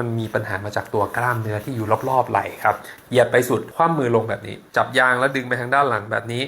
มันมีปัญหามาจากตัวกล้ามเนื้อที่อยู่รอบๆไหล่ครับเหยียดไปสุดคว่ำมือลงแบบนี้ จับยางแล้วดึงไปทางด้านหลังแบบนี้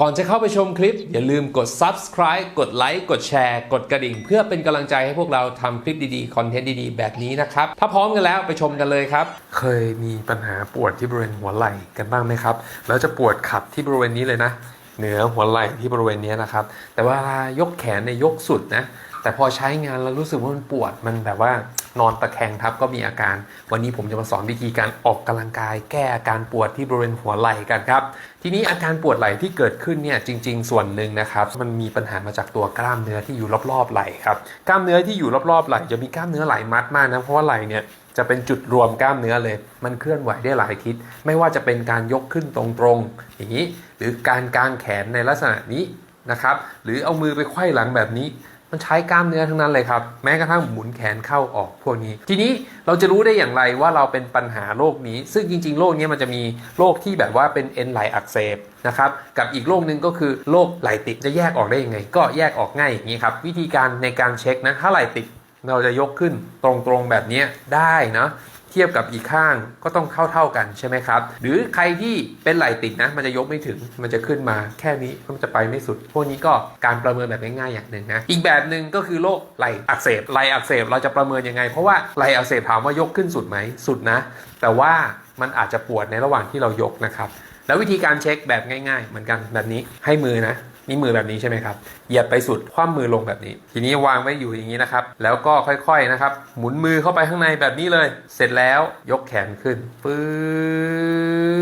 ก่อนจะเข้าไปชมคลิป อย่าลืมกด subscribe กดไลค์กดแชร์กดกระดิ่ง เพื่อเป็นกำลังใจให้พวกเราทำคลิปดีๆคอนเทนต์ดีๆ แบบนี้นะครับ ถ้าพร้อมกันแล้วไปชมกันเลยครับ เคยมีปัญหาปวดที่บริเวณหัวไหล่กันบ้างไหมครับแล้วจะปวดขับที่บริเวณนี้เลยนะเหนือหัวไหล่ที่บริเวณนี้นะครับ แต่วลายกแขนเนี่ยยกสุดนะแต่พอใช้งานแล้วรู้สึกว่ามันปวดมันแบบว่า นอนตะแคงทับก็มีอาการ วันนี้ผมจะมาสอนวิธีการออกกำลังกาย แก้อาการปวดที่บริเวณหัวไหล่กันครับ ทีนี้อาการปวดไหล่ที่เกิดขึ้นเนี่ยจริง ๆ ส่วนหนึ่งนะครับมันมีปัญหามาจากตัวกล้ามเนื้อที่อยู่รอบๆไหล่ครับกล้ามเนื้อที่อยู่รอบๆไหล่จะมีกล้ามเนื้อไหล่มัดมากนะเพราะว่าไหล่เนี่ยจะเป็นจุดรวมกล้ามเนื้อเลย มันเคลื่อนไหวได้หลายทิศ ไม่ว่าจะเป็นการยกขึ้นตรงๆอย่างนี้ หรือการกางแขนในลักษณะนี้นะครับ หรือเอามือไปไขว้หลังแบบนี้ มันใช้กล้ามเนื้อทั้งนั้นเลยครับ แม้กระทั่งหมุนแขนเข้าออกพวกนี้ ทีนี้เราจะรู้ได้อย่างไรว่าเราเป็นปัญหาโรคนี้ ซึ่งจริง ๆ โรคนี้มันจะมีโรคที่แบบว่าเป็นเอ็นไหลอักเสบนะครับ กับอีกโรคหนึ่งก็คือโรคไหลติดจะแยกออกได้ยังไง ก็แยกออกง่ายอย่างนี้ครับ วิธีการในการเช็คนะถ้าไหลติดเราจะยกขึ้นตรงๆแบบนี้ได้นะ ทียบกับอีกข้างก็ต้องเท่าเท่าๆกันใช่ไหมครับ หรือใครที่เป็นไหลติดนะ มันจะยกไม่ถึงมันจะขึ้นมาแค่นี้มันจะไปไม่สุด พวกนี้ก็การประเมินแบบง่ายๆอย่างหนึ่งนะ อีกแบบหนึ่งก็คือโรคไหลอักเสบไหลอักเสบเราจะประเมินยังไง เพราะว่าไหลอักเสบถามว่ายกขึ้นสุดไหมสุดนะ แต่ว่ามันอาจจะปวดในระหว่างที่เรายกนะครับ แล้ววิธีการเช็คแบบง่าย ๆ เหมือนกันแบบนี้ให้มือนะ นี่มือแบบนี้ใช่ไหมครับ เหยียดไปสุด คว่ำมือลงแบบนี้ ทีนี้วางไว้อยู่อย่างนี้นะครับ แล้วก็ค่อยๆนะครับ หมุนมือเข้าไปข้างในแบบนี้เลย เสร็จแล้วยกแขนขึ้น ปึ๊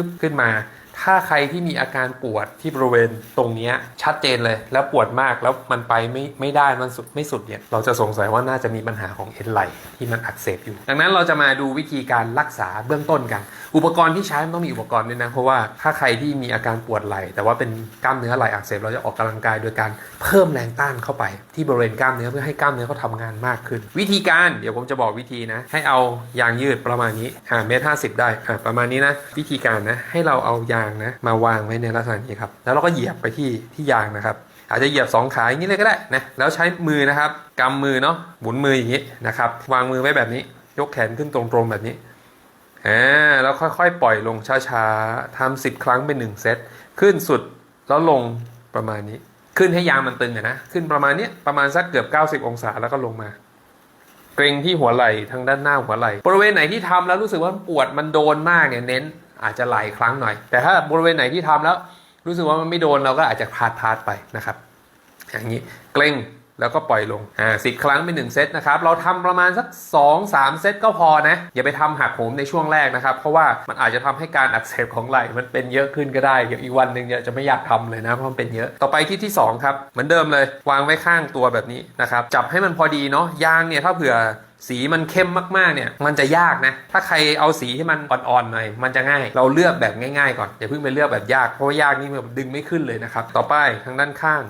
บ ขึ้นมา ถ้าใครที่มีอาการปวดที่บริเวณตรงนี้ชัดเจนเลย แล้วปวดมากแล้วมันไปไม่ไม่ได้มันสุดไม่สุดเนี่ยเราจะสงสัยว่าน่าจะมีปัญหาของเอ็นไหล่ที่มันอักเสบอยู่ ดังนั้นเราจะมาดูวิธีการรักษาเบื้องต้นกัน อุปกรณ์ที่ใช้มันต้องมีอุปกรณ์ด้วยนะเพราะว่าถ้าใครที่มีอาการปวดไหล่แต่ว่าเป็นกล้ามเนื้อไหล่อักเสบเราจะออกกำลังกายโดยการเพิ่มแรงต้านเข้าไป ที่บริเวณกล้ามเนื้อเพื่อให้กล้ามเนื้อเขาทำงานมากขึ้น วิธีการเดี๋ยวผมจะบอกวิธีนะ ให้เอายางยืดประมาณนี้อ่าเมตรห้าสิบได้อ่าประมาณนี้นะวิธีการนะให้เราเอายางนะ มาวางไว้ในลักษณะนี้ครับ แล้วเราก็เหยียบไปที่ที่ยางนะครับ อาจจะเหยียบสองขาอย่างนี้เลยก็ได้นะ แล้วใช้มือนะครับกำมือเนาะหมุนมืออย่างนี้นะครับ วางมือไว้แบบนี้ ยกแขนขึ้นตรงๆแบบนี้อ่าแล้วค่อยๆ ปล่อยลงช้าๆทำสิบครั้งเป็นหนึ่งเซตขึ้นสุดแล้วลงประมาณนี้ ขึ้นให้ยางมันตึงอะนะขึ้นประมาณนี้ประมาณสักเกือบ 90 องศาแล้วก็ลงมาเกรงที่หัวไหล่ทางด้านหน้าหัวไหล่บริเวณไหนที่ทำแล้วรู้สึกว่าปวดมันโดนมากเนี่ยเน้น อาจจะหลายครั้งหน่อย แต่ถ้าบริเวณไหนที่ทำแล้ว รู้สึกว่ามันไม่โดนเราก็อาจจะพาดพาดไปนะครับ อย่างนี้เกรงแล้วก็ปล่อยลงอ่าสิครั้งเป็นหนึ่งเซตนะครับ เราทำประมาณสัก 2 3 เซตก็พอนะ อย่าไปทำหักโหมในช่วงแรกนะครับ เพราะว่ามันอาจจะทำให้การอักเสบของไหล่มันเป็นเยอะขึ้นก็ได้ เดี๋ยวอีกวันหนึ่งจะไม่อยากทำเลยนะ เพราะมันเป็นเยอะ ต่อไปที่ที่ 2 ครับ เหมือนเดิมเลย วางไว้ข้างตัวแบบนี้นะครับ จับให้มันพอดีเนาะ ยางเนี่ยถ้าเผื่อ สีมันเข้มมากๆเนี่ยมันจะยากนะ ถ้าใครเอาสีที่มันอ่อนๆหน่อยมันจะง่าย เราเลือกแบบง่ายๆก่อนอย่าเพิ่งไปเลือกแบบยากเพราะว่ายากนี่มันดึงไม่ขึ้นเลยนะครับ ต่อไปทางด้านข้าง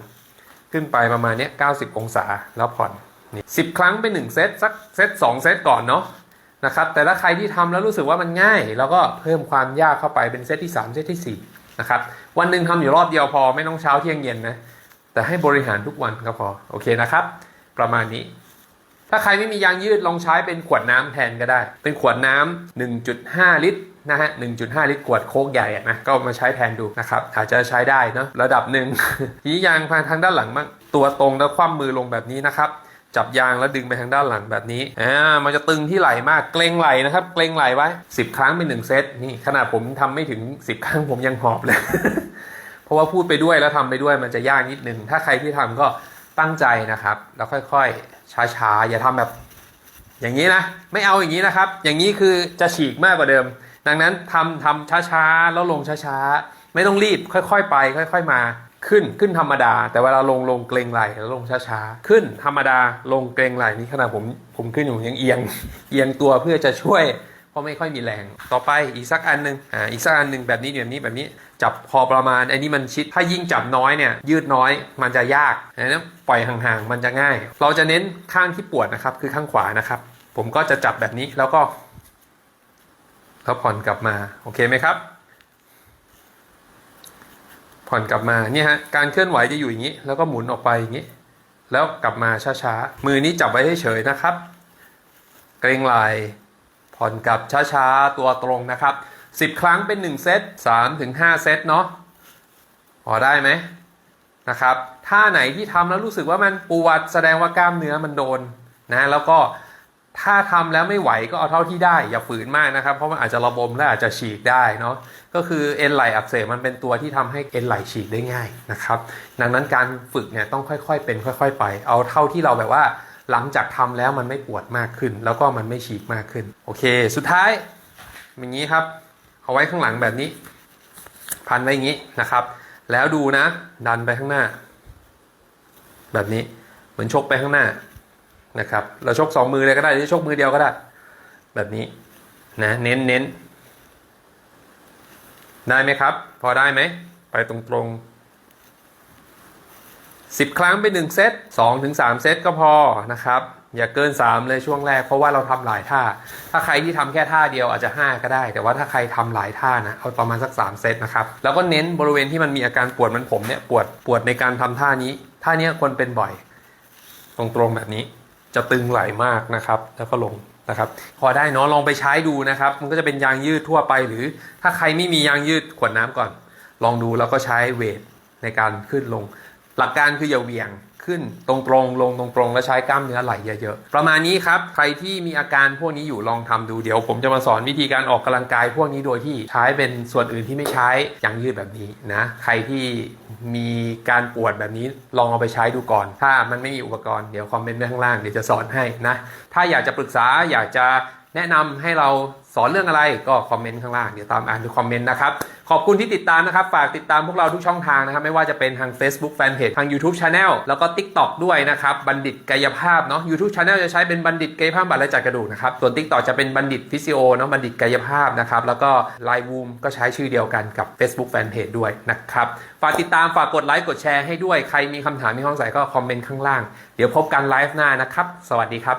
ขึ้นไปประมาณนี้90 องศาแล้วผ่อนนี่สิครั้งเป็น1เซตสักเซต2เซตก่อนเนาะนะครับแต่ถ้าใครที่ทำแล้วรู้สึกว่ามันง่าย เราก็เพิ่มความยากเข้าไปเป็นเซตที่ 3 เซตที่4นะครับวันหนึ่งทำอยู่รอบเดียวพอไม่ต้องเช้าเที่ยงเย็นนะแต่ให้บริหารทุกวันก็พอโอเคนะครับ ประมาณนี้ ถ้าใครไม่มียางยืดลองใช้เป็นขวดน้ำแทนก็ได้ เป็นขวดน้ำ1.5 ลิตรนะฮะ 1.5 ลิตรขวดโค้กใหญ่นะ ก็มาใช้แทนดูนะครับ อาจจะใช้ได้เนาะระดับหนึ่งทีนี้ยางทางด้านหลังบ้าง ตัวตรงแล้วคว่ำมือลงแบบนี้นะครับ จับยางแล้วดึงไปทางด้านหลังแบบนี้ อ่า มันจะตึงที่ไหล่มาก เกรงไหล่นะครับ เกรงไหล่ไว้ 10 ครั้งเป็นหนึ่งเซต นี่ขนาดผมทำไม่ถึง 10 ครั้งผมยังหอบเลย เพราะว่าพูดไปด้วยแล้วทำไปด้วยมันจะยากนิดนึง ถ้าใครที่ทำก็ ตั้งใจนะครับ แล้วค่อยๆ ช้าๆ อย่าทำแบบ อย่างนี้นะ ไม่เอาอย่างนี้นะครับ อย่างนี้คือจะฉีกมากกว่าเดิม ดังนั้นทำทำช้าๆ แล้วลงช้าๆ ไม่ต้องรีบค่อยๆ ไป ค่อยๆ มาขึ้นขึ้นธรรมดา แต่เวลาลงลงเกรงไหลแล้วลงช้าๆ ขึ้นธรรมดาลงเกรงไหลนี่ขนาดผมผมขึ้นอยู่ยังเอียงเอียงตัวเพื่อจะช่วย เพราะไม่ค่อยมีแรง ต่อไปอีกสักอันหนึ่งอ่าอีกสักอันหนึ่งแบบนี้แบบนี้แบบนี้ จับพอประมาณอันนี้มันชิดถ้ายิ่งจับน้อยเนี่ยยืดน้อยมันจะยากนั้นปล่อยห่างๆมันจะง่าย เราจะเน้นข้างที่ปวดนะครับคือข้างขวานะครับ ผมก็จะจับแบบนี้แล้วก็แล้วผ่อนกลับมาโอเคไหมครับ ผ่อนกลับมาเนี่ยฮะการเคลื่อนไหวจะอยู่อย่างนี้ แล้วก็หมุนออกไปอย่างนี้ แล้วกลับมาช้าๆมือนี้จับไว้เฉยๆนะครับ เกรงไหล่ ผ่อนกลับช้าๆ ตัวตรงนะครับ 10 ครั้งเป็น 1 เซต3ถึง5เซตเนาะพอได้ไหมนะครับท่าไหนที่ทำแล้วรู้สึกว่ามันปวดแสดงว่ากล้ามเนื้อมันโดนนะแล้วก็ถ้าทำแล้วไม่ไหวก็เอาเท่าที่ได้ อย่าฝืนมากนะครับ เพราะมันอาจจะระบมและอาจจะฉีกได้เนาะก็คือเอ็นไหลอักเสบมันเป็นตัวที่ทำให้เอ็นไหลฉีกได้ง่ายนะครับ ดังนั้นการฝึกเนี่ยต้องค่อยๆเป็นค่อย ๆ ไป เอาเท่าที่เราแบบว่า หลังจากทำแล้วมันไม่ปวดมากขึ้น แล้วก็มันไม่ฉีกมากขึ้น โอเค สุดท้ายอย่างนี้ครับเอาไว้ข้างหลังแบบนี้ พันไว้อย่างนี้นะครับ แล้วดูนะ ดันไปข้างหน้า แบบนี้เหมือนชกไปข้างหน้านะครับ เราชกสองมือเลยก็ได้หรือชกมือเดียวก็ได้ แบบนี้นะเน้นเน้นได้ไหมครับ พอได้ไหม ไปตรงๆ 10 ครั้งเป็น1เซต2ถึง3เซตก็พอนะครับ อย่าเกิน 3 เลยช่วงแรกเพราะว่าเราทำหลายท่า ถ้าใครที่ทำแค่ท่าเดียวอาจจะ 5 ก็ได้ แต่ว่าถ้าใครทำหลายท่านะเอาประมาณสัก 3 เซตนะครับ แล้วก็เน้นบริเวณที่มันมีอาการปวดมันผมเนี่ยปวดปวดในการทำท่านี้ ท่านี้คนเป็นบ่อย ตรงๆแบบนี้จะตึงไหลมากนะครับ แล้วก็ลงนะครับ พอได้เนาะลองไปใช้ดูนะครับ มันก็จะเป็นยางยืดทั่วไปหรือ ถ้าใครไม่มียางยืดขวดน้ำก่อน ลองดูแล้วก็ใช้เวทในการขึ้นลง หลักการคืออย่าเวียงขึ้นตรงๆลงตรงๆ แล้วใช้กล้ามเนื้อไหลเยอะๆ ประมาณนี้ครับ ใครที่มีอาการพวกนี้อยู่ลองทำดูเดี๋ยว ผมจะมาสอนวิธีการออกกำลังกายพวกนี้โดยที่ใช้เป็นส่วนอื่นที่ไม่ใช้ยางยืดแบบนี้นะ ใครที่มีการปวดแบบนี้ลองเอาไปใช้ดูก่อน ถ้ามันไม่มีอุปกรณ์เดี๋ยวคอมเมนต์ไว้ข้างล่างเดี๋ยวจะสอนให้นะ ถ้าอยากจะปรึกษาอยากจะแนะนำให้เราสอนเรื่องอะไรก็คอมเมนต์ข้างล่างเดี๋ยวตามอ่านดูคอมเมนต์นะครับ ขอบคุณที่ติดตามนะครับ ฝากติดตามพวกเราทุกช่องทางนะครับ ไม่ว่าจะเป็นทาง Facebook Fanpage ทาง YouTube Channel แล้วก็ TikTok ด้วยนะครับ บัณฑิตกายภาพเนาะ YouTube Channel จะใช้เป็นบัณฑิตกายภาพบัตรและจัดกระดูกนะครับ ส่วน TikTok จะเป็นบัณฑิตฟิสิโอเนาะ บัณฑิตกายภาพนะครับ แล้วก็ Line Woom ก็ใช้ชื่อเดียวกันกับ Facebook Fanpage ด้วยนะครับ ฝากติดตาม ฝากกดไลค์ กดแชร์ให้ด้วย ใครมีคำถามมีข้อสงสัยก็คอมเมนต์ข้างล่าง เดี๋ยวพบกันไลฟ์หน้านะครับ สวัสดีครับ